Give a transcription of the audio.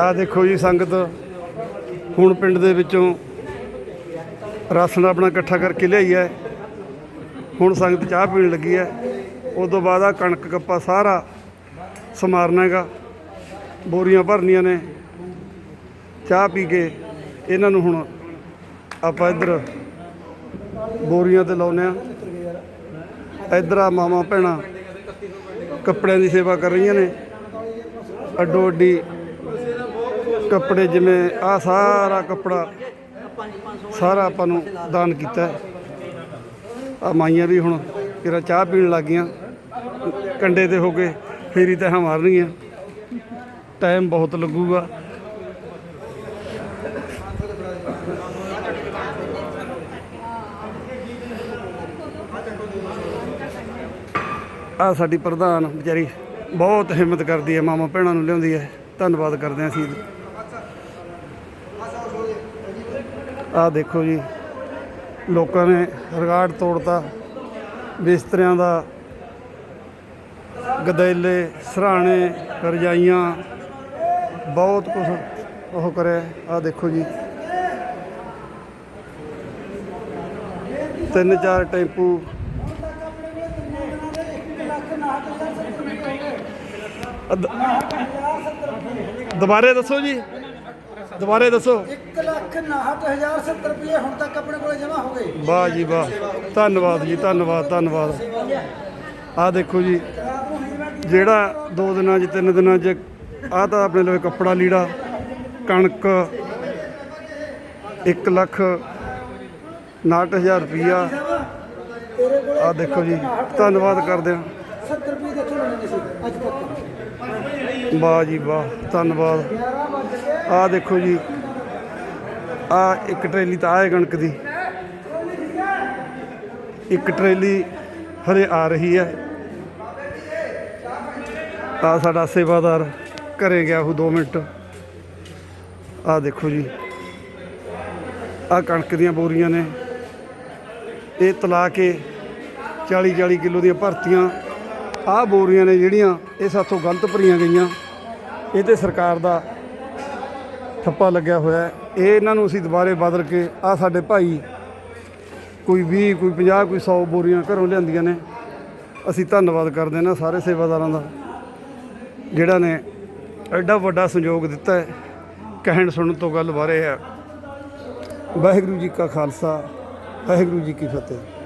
ਆ ਦੇਖੋ ਜੀ ਸੰਗਤ ਹੁਣ ਪਿੰਡ ਦੇ ਵਿੱਚੋਂ ਰਾਸ਼ਨ ਆਪਣਾ ਇਕੱਠਾ ਕਰਕੇ ਲਿਆਈ ਹੈ। ਹੁਣ ਸੰਗਤ ਚਾਹ ਪੀਣ ਲੱਗੀ ਹੈ। ਉਸ ਤੋਂ ਬਾਅਦ ਆ ਕਣਕ ਕੱਪਾ ਸਾਰਾ ਸਮਾਰਨਾ ਹੈਗਾ। ਬੋਰੀਆਂ ਭਰਨੀਆਂ ਨੇ। ਚਾਹ ਪੀ ਕੇ ਇਹਨਾਂ ਨੂੰ ਹੁਣ ਆਪਾਂ ਇੱਧਰ ਬੋਰੀਆਂ ਤੇ ਲਾਉਨੇ ਆ ਇੱਧਰ ਆ ਮਾਮਾ ਭੈਣਾਂ ਕੱਪੜਿਆਂ ਦੀ ਸੇਵਾ ਕਰ ਰਹੀਆਂ ਨੇ। ਅੱਡੋ ਅੱਡੀ ਕੱਪੜੇ ਜਿਵੇਂ ਆ ਸਾਰਾ ਕੱਪੜਾ ਸਾਰਾ ਆਪਾਂ ਨੂੰ ਦਾਨ ਕੀਤਾ। ਆ ਮਾਈਆਂ ਵੀ ਹੁਣ ਕਿਰਾ ਚਾਹ ਪੀਣ ਲੱਗ ਗਈਆਂ ਕੰਡੇ ਤੇ ਹੋ ਕੇ ਫੇਰੀ ਤਾਂ ਮਾਰਨਗੀਆਂ ਟਾਈਮ ਬਹੁਤ ਲੱਗੂਗਾ। ਆ ਸਾਡੀ ਪ੍ਰਧਾਨ ਵਿਚਾਰੀ ਬਹੁਤ ਹਿੰਮਤ ਕਰਦੀ ਹੈ ਮਾਮਾ ਭੈਣਾਂ ਨੂੰ ਲਿਆਉਂਦੀ ਹੈ। ਧੰਨਵਾਦ ਕਰਦੇ ਹਾਂ ਅਸੀਂ। ਆ ਦੇਖੋ ਜੀ, ਲੋਕਾਂ ਨੇ ਰਿਕਾਰਡ ਤੋੜਤਾ। ਬਿਸਤਰਿਆਂ ਦਾ ਗਦੈਲੇ, ਸਰਾਣੇ, ਰਜਾਈਆਂ, ਬਹੁਤ ਕੁਝ ਉਹ ਕਰਿਆ। ਆ ਦੇਖੋ ਜੀ। ਤਿੰਨ ਚਾਰ ਟੈਂਪੂ। ਅਦ- ਦੁਬਾਰੇ ਦੱਸੋ ਜੀ। ਦੁਬਾਰੇ ਦੱਸੋ। 1 ਲੱਖ 69070 ਰੁਪਏ ਹੁਣ ਤੱਕ ਆਪਣੇ ਕੋਲੇ ਜਮ੍ਹਾਂ ਹੋ ਗਏ। ਵਾਹ ਜੀ ਵਾਹ। ਧੰਨਵਾਦ ਜੀ ਧੰਨਵਾਦ ਧੰਨਵਾਦ। ਆ ਦੇਖੋ ਜੀ ਜਿਹੜਾ ਦੋ ਦਿਨਾਂ 'ਚ ਤਿੰਨ ਦਿਨਾਂ 'ਚ ਆ ਤਾਂ ਆਪਣੇ ਲਈ ਕੱਪੜਾ ਲੀੜਾ ਕਣਕ 1 ਲੱਖ 69000 ਰੁਪਈਆ। ਤੇਰੇ ਕੋਲੇ ਆ ਦੇਖੋ ਜੀ ਧੰਨਵਾਦ ਕਰਦੇ ਹਾਂ। 70 ਰੁਪਏ ਕਿੱਥੋਂ ਲੈਣੇ ਸੀ ਅੱਜ ਤੱਕ। ਵਾਹ ਜੀ ਵਾਹ, ਧੰਨਵਾਦ। ਆਹ ਦੇਖੋ ਜੀ, ਆ ਇੱਕ ਟਰੇਲੀ ਤਾਂ ਆਏ ਕਣਕ ਦੀ। ਇੱਕ ਟਰੇਲੀ ਹਰੇ ਆ ਰਹੀ ਹੈ। ਆ ਸਾਡਾ ਸੇਵਾਦਾਰ ਘਰੇ ਗਿਆ ਉਹ 2 ਮਿੰਟ। ਆ ਦੇਖੋ ਜੀ, ਆ ਕਣਕ ਦੀਆਂ ਬੋਰੀਆਂ ਨੇ। ਇਹ ਤਲਾ ਕੇ 40 40 ਕਿਲੋ ਦੀਆਂ ਭਰਤੀਆਂ ਆਹ ਬੋਰੀਆਂ ਨੇ ਜਿਹੜੀਆਂ ਇਹ ਸਾਥੋਂ ਗਲਤ ਭਰੀਆਂ ਗਈਆਂ। ਇਹ ਤੇ ਸਰਕਾਰ ਦਾ ਠੱਪਾ ਲੱਗਿਆ ਹੋਇਆ ਇਹ ਇਹਨਾਂ ਨੂੰ ਅਸੀਂ ਦੁਬਾਰੇ ਬਦਲ ਕੇ ਆ ਸਾਡੇ ਭਾਈ ਕੋਈ 20 ਕੋਈ 50 ਕੋਈ 100 ਬੋਰੀਆਂ ਘਰੋਂ ਲਿਆਂਦੀਆਂ ਨੇ। ਅਸੀਂ ਧੰਨਵਾਦ ਕਰਦੇ ਹਾਂ ਨਾ ਸਾਰੇ ਸੇਵਾਦਾਰਾਂ ਦਾ, ਜਿਹੜਾ ਨੇ ਐਡਾ ਵੱਡਾ ਸੰਯੋਗ ਦਿੱਤਾ ਹੈ। ਕਹਿਣ ਸੁਣਨ ਤੋਂ ਗੱਲ ਬਾਰੇ ਹੈ। ਵਾਹਿਗੁਰੂ ਜੀ ਕਾ ਖਾਲਸਾ, ਵਾਹਿਗੁਰੂ ਜੀ ਕੀ ਫਤਿਹ।